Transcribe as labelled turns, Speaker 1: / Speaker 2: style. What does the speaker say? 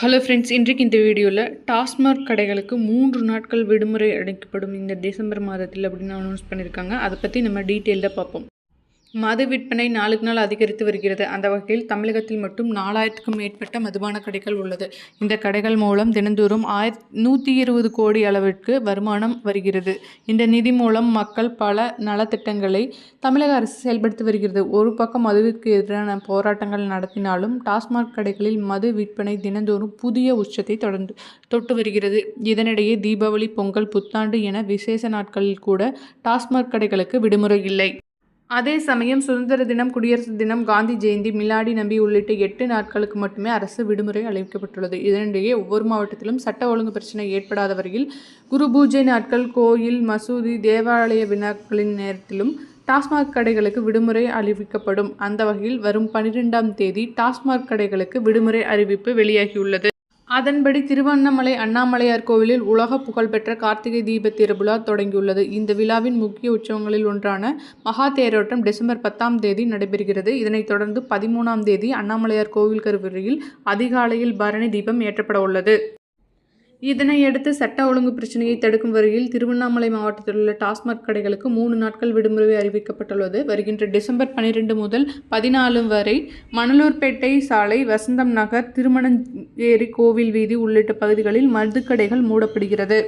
Speaker 1: Hello friends இன்றைக்கு இந்த வீடியோவில் டாஸ்மாக் கடைகளுக்கு மூன்று நாட்கள் விடுமுறை அளிக்கப்படும் இந்த டிசம்பர் மாதத்தில் அப்படின்னு அனௌன்ஸ் பண்ணியிருக்காங்க அதை பற்றி நம்ம டீட்டெயிலாக பார்ப்போம். மது விற்பனை நாளுக்கு நாள் அதிகரித்து வருகிறது. அந்த வகையில் தமிழகத்தில் மட்டும் நாலாயிரத்துக்கும் மேற்பட்ட மதுபான கடைகள் உள்ளது. இந்த கடைகள் மூலம் தினந்தோறும் ஆயிரத் நூற்றி இருபது கோடி அளவிற்கு வருமானம் வருகிறது. இந்த நிதி மூலம் மக்கள் பல நலத்திட்டங்களை தமிழக அரசு செயல்படுத்தி வருகிறது. ஒரு பக்கம் மதுவிற்கு எதிரான போராட்டங்கள் நடத்தினாலும் டாஸ்மாக் கடைகளில் மது விற்பனை தினந்தோறும் புதிய உச்சத்தை தொடர்ந்து தொட்டு வருகிறது. இதனிடையே தீபாவளி பொங்கல் புத்தாண்டு என விசேஷ நாட்களில் கூட டாஸ்மாக் கடைகளுக்கு விடுமுறை இல்லை. அதே சமயம் சுதந்திர தினம் குடியரசு தினம் காந்தி ஜெயந்தி மிலாடி நம்பி உள்ளிட்ட எட்டு நாட்களுக்கு மட்டுமே அரசு விடுமுறை அளிக்கப்பட்டுள்ளது. இதனிடையே ஒவ்வொரு மாவட்டத்திலும் சட்ட ஒழுங்கு பிரச்சனை ஏற்படாத வரையில் குரு பூஜை நாட்கள் கோயில் மசூதி தேவாலய வினாக்களின் நேரத்திலும் டாஸ்மாக் கடைகளுக்கு விடுமுறை அறிவிக்கப்படும். அந்த வகையில் வரும் பனிரெண்டாம் தேதி டாஸ்மாக் கடைகளுக்கு விடுமுறை அறிவிப்பு வெளியாகியுள்ளது. அதன்படி திருவண்ணாமலை அண்ணாமலையார் கோவிலில் உலக புகழ்பெற்ற கார்த்திகை தீப திருவிழா தொடங்கியுள்ளது. இந்த விழாவின் முக்கிய உற்சவங்களில் ஒன்றான மகா தேரோட்டம் டிசம்பர் பத்தாம் தேதி நடைபெறுகிறது. இதனைத் தொடர்ந்து பதிமூணாம் தேதி அண்ணாமலையார் கோவில் கருவறையில் அதிகாலையில் பரணி தீபம் ஏற்றப்பட உள்ளது இதனையடுத்து சட்ட ஒழுங்கு பிரச்சனையை தடுக்கும் வகையில் திருவண்ணாமலை மாவட்டத்தில் உள்ள டாஸ்மாக் கடைகளுக்கு மூணு நாட்கள் விடுமுறை அறிவிக்கப்பட்டுள்ளது. வருகின்ற டிசம்பர் பனிரெண்டு முதல் பதினாலு வரை மணலூர்பேட்டை சாலை வசந்தம் நகர் திருமணஞ்சேரி கோவில் வீதி உள்ளிட்ட பகுதிகளில் மதுக்கடைகள் மூடப்படுகிறது.